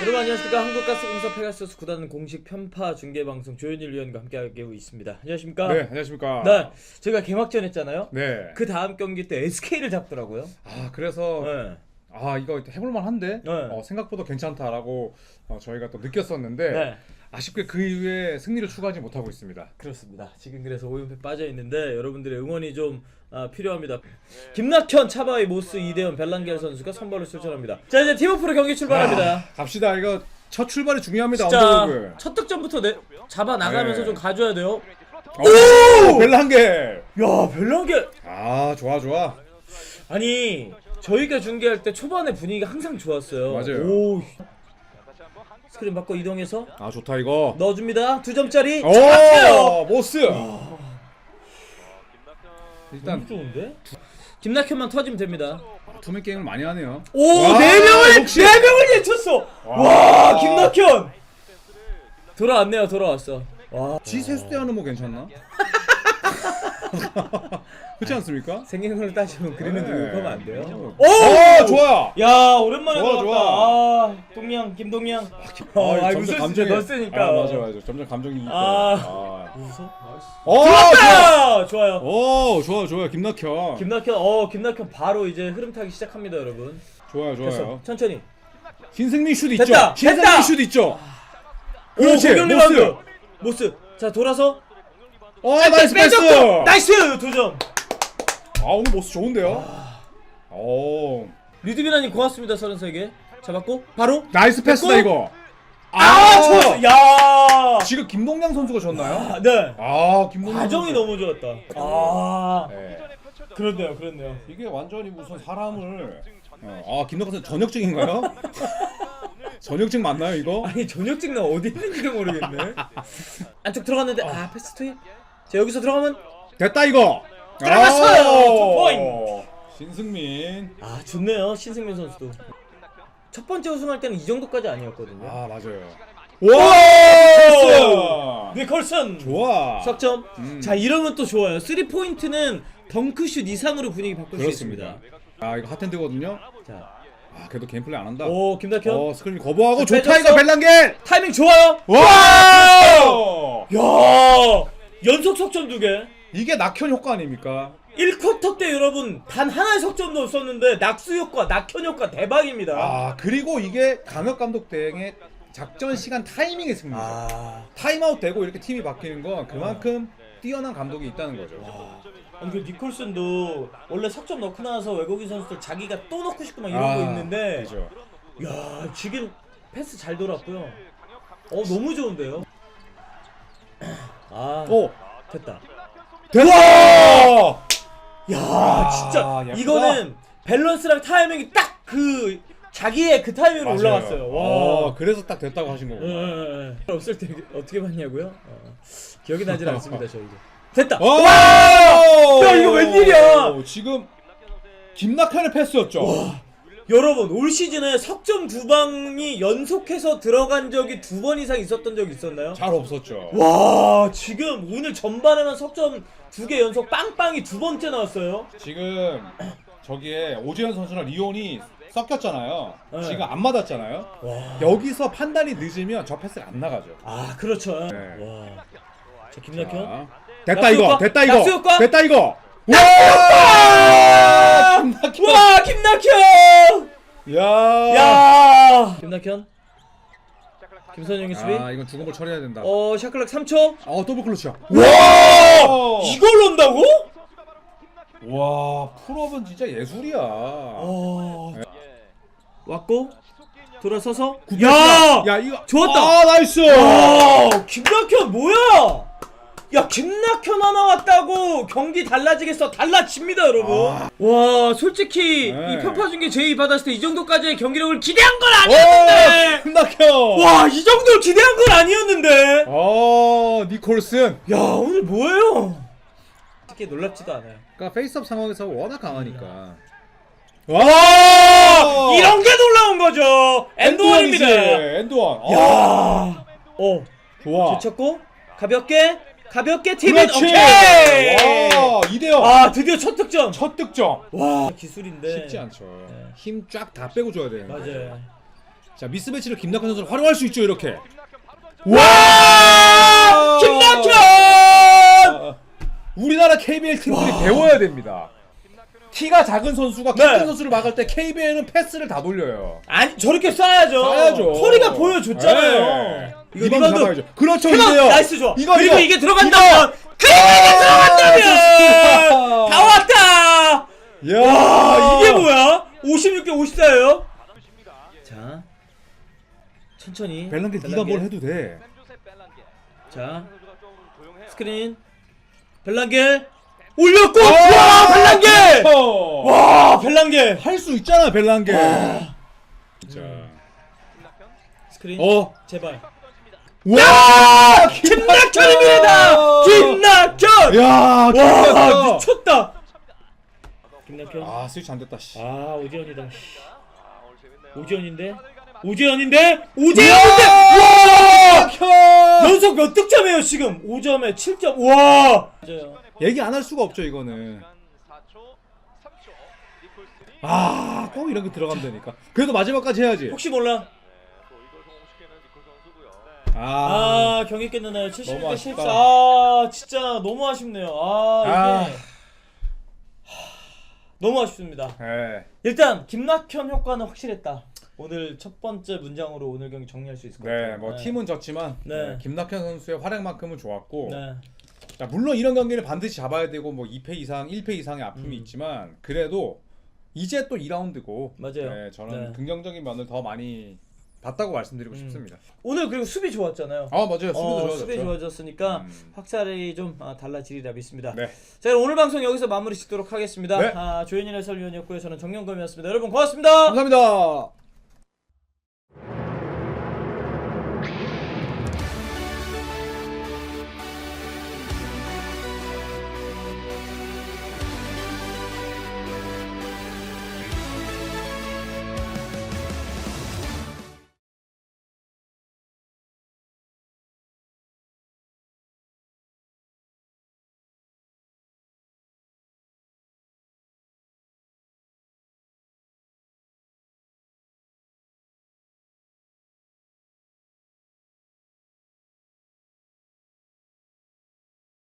여러분 안녕하십니까 한국가스공사 페가수스 구단 공식 편파 중계 방송 조현일 위원과 함께하고 있습니다 안녕하십니까 네, 안녕하십니까. 네 저희가 개막전 했잖아요 네. 그 다음 경기 때 SK를 잡더라고요 아, 그래서 네. 아, 이거 해볼만 한데 네. 어, 생각보다 괜찮다라고 어, 저희가 또 느꼈었는데 네. 아쉽게 그 이후에 승리를 추가하지 못하고 있습니다. 그렇습니다 지금 그래서 5연패 빠져 있는데 여러분들의 응원이 좀 아, 필요합니다 김낙현 차바이 모스 이대현 벨랑겔 선수가 선발을 출전합니다 자 이제 팀워프로 경기 출발합니다 아, 갑시다. 이거 첫 출발이 중요합니다. 진짜 언더독을. 첫 득점부터 내, 잡아 나가면서 네. 좀 가져야 돼요 오! 벨랑겔. 야 벨랑겔 아, 좋아, 좋아. 아니 저희가 중계할 때 초반에 분위기가 항상 좋았어요. 맞아요. 오. 스크린 받고 이동해서 아, 좋다 이거. 넣어줍니다. 두 점짜리. 오! 모스. 일단 너무 좋은데? 김낙현만 터지면 됩니다. 투맨 게임을 많이 하네요. 오, 와, 네 명을 역시. 네 명을 예쳤어. 와, 김낙현. 돌아왔네요. 돌아왔어. 와, 지 세수대하는 뭐 괜찮나? 그렇지 않습니까? 생긴 걸로 따지면 그리는 네. 두고 하면 안 돼요. 오, 오, 좋아. 야, 오랜만에 좋아. 좋아. 아, 동양, 김동양. 아, 어, 아, 점점 웃을 감정이- 수 넣었으니까. 아, 맞아 맞아. 점점 감정이 아. 아. 웃어? 어, 좋아. 들어왔다! 좋아요. 오, 좋아 좋아. 김낙현. 김낙현, 어, 김낙현 바로 이제 흐름 타기 시작합니다, 여러분. 좋아요 됐어. 좋아요. 천천히. 신승민 슛 있죠. 됐다, 신승민 됐다. 슛 있죠. 오, 그렇지. 공격 모스. 리바운드. 모스. 자, 돌아서. 어, 나이스 패스. 나이스! 두 점. 아, 오늘 모스 좋은데요? 오. 류드비나님 고맙습니다, 33개. 잡았고, 바로. 나이스 패스다 됐고. 이거. 아, 좋았어. 야! 지금 김동량 선수가 졌나요? 아, 네. 아, 김동량. 과정이 선수. 너무 좋았다. 아, 네. 그렇네요, 그렇네요. 이게 완전히 무슨 사람을 어, 아, 김동량 선수 전역증인가요? 전역증 맞나요, 이거? 아니, 저녁직 나 어디 있는지를 모르겠네. 안쪽 들어갔는데, 아, 패스 투입. 자, 여기서 들어가면. 됐다 이거. 들어갔어요! 투 포인트. 신승민. 아, 좋네요, 신승민 선수도. 첫 번째 우승할 때는 이 정도까지 아니었거든요. 아 맞아요. 와! 니콜슨! 좋아. 석점. 음. 자, 이러면 또 좋아요. 3 포인트는 덩크슛 이상으로 분위기 바꿀 수 그렇습니다. 있습니다. 아 이거 핫핸드거든요. 자, 아 그래도 게임 플레이 안 한다. 오, 김낙현. 어 스크린 거부하고 자, 좋다. 이거 벨랑겔. 타이밍 좋아요. 와! 야! 연속 석점 두 개. 이게 낙현 효과 아닙니까? 1쿼터 때 여러분 단 하나의 석점도 없었는데 낙수 효과, 낙현 효과 대박입니다. 아 그리고 이게 강혁 감독 대행의 작전 시간 타이밍의 승리죠. 아. 타임아웃 되고 이렇게 팀이 바뀌는 건 그만큼 뛰어난 감독이 있다는 거죠. 아니 그 니콜슨도 원래 석점 넣고 나서 외국인 선수들 자기가 또 넣고 싶고 막 이런 거 있는데 그죠. 야 지금 패스 잘 돌았고요. 어 너무 좋은데요. 아 오 됐다. 됐어. 야 아, 진짜 예쁘다. 이거는 밸런스랑 타이밍이 딱 그 자기의 그 타이밍으로 맞아요. 올라갔어요. 어, 와. 그래서 딱 됐다고 하신 거구나. 예, 예, 예. 없을 때 어떻게 봤냐고요? 어, 기억이 나질 않습니다 저희도. 됐다. 와! 야, 이거 웬일이야? 지금 김낙현의 패스였죠. 여러분 올 시즌에 석점 두 방이 연속해서 들어간 적이 두 번 이상 있었던 적이 있었나요? 잘 없었죠. 와 지금 오늘 전반에만 석점 두 개 연속 빵빵이 두 번째 나왔어요. 지금 저기에 오재현 선수랑 리온이 섞였잖아요. 네. 지금 안 맞았잖아요. 와. 여기서 판단이 늦으면 저 패스가 안 나가죠. 아 그렇죠. 네. 와. 자 김낙현. 자, 됐다 낙수 이거. 효과? 됐다 이거. 낙수 효과? 됐다 이거. 아! 김낙현. 와 김낙현. 야. 야. 김낙현. 김선영의 수비. 아, 이건 죽은 걸 처리해야 된다. 어 샤클락 3초. 어, 더블 클러치야. 와. 이걸 넣는다고? 와, 풀업은 진짜 예술이야. 어. 왔고 돌아서서. 야, 야. 이거 좋았다. 아, 나이스. 와 김낙현 뭐야? 야 김낙현 하나 왔다고 경기 달라지겠어. 달라집니다 여러분. 와 솔직히 네. 이 편파 중계 제의 받았을 때 이 정도까지의 경기력을 기대한 건 오, 아니었는데. 김낙현. 와 이 정도를 기대한 건 아니었는데. 어, 니콜슨. 야 오늘 뭐예요? 특히 놀랍지도 않아요. 그러니까 페이스업 상황에서 워낙 강하니까. 와! 이런 게 놀라운 거죠. 엔드원입니다. 엔드원. 어, 야. 어, 좋아. 제쳤고 가볍게 가볍게 팀은 그렇지. 오케이 와, 이대요. 아 드디어 첫 득점 첫 득점. 와 기술인데 쉽지 않죠. 네. 힘 쫙 다 빼고 줘야 되는데. 맞아요 자 미스매치를 김낙현 선수를 활용할 수 있죠 이렇게. 와! 김낙현! 아, 우리나라 KBL 팀들이 배워야 됩니다. 키가 작은 선수가 키 네. 큰 선수를 막을 때 KBL은 패스를 다 돌려요. 아니 저렇게 쏴야죠. 쏴야죠. 커리가 보여줬잖아요. 네. 이거 리바운드 리바운드 잡아야죠. 그렇죠! 이제요. 나이스 좋아. 이거 그리고 이거. 이게 들어간다면 그리고 이게 들어간다면 좋습니다. 다 왔다. 야 와 이게 뭐야? 56대 54예요. 자 천천히. 벨랑게 네가 벨랑게. 뭘 해도 돼. 자 스크린 벨랑게 올렸고! 아, 와 벨랑게 와와 벨랑게 할 수 있잖아 벨랑게. 자. 스크린 어. 제발. 와! 김낙현입니다! 김낙현 야 와 김낙현. 미쳤다. 김낙현 아 스위치 안 됐다. 씨. 아 오재현이다 오재현인데? 오재현인데? 오재현인데? 와! 김낙현. 연속 몇 득점이에요 지금? 5점에 7점. 와! 맞아요 얘기 안 할 수가 없죠 이거는. 아, 꼭 이런 게 들어간다니까. 그래도 마지막까지 해야지. 혹시 몰라 아, 아 경기 끝나나요 76대 너무 14 아쉽다. 아 진짜 너무 아쉽네요 아 이게 아. 하, 너무 아쉽습니다 네. 일단 김낙현 효과는 확실했다 오늘 첫 번째 문장으로 오늘 경기 정리할 수 있을 것 같아요 네, 뭐 팀은 졌지만 네. 네, 김낙현 선수의 활약만큼은 좋았고 네. 자, 물론 이런 경기를 반드시 잡아야 되고 뭐 2패 이상, 1패 이상의 아픔이 음. 있지만 그래도 이제 또 2라운드고 맞아요. 네, 저는 네. 긍정적인 면을 더 많이 봤다고 말씀드리고 음. 싶습니다. 오늘 그리고 수비 좋았잖아요 아 맞아요, 수비도 어, 좋아졌죠. 수비 좋아졌으니까 음. 확실히 좀 아, 달라지리라 믿습니다. 네, 자 오늘 방송 여기서 마무리 짓도록 하겠습니다. 네. 아, 조현일 해설위원이었고요. 저는 정영검이었습니다. 여러분 고맙습니다. 감사합니다.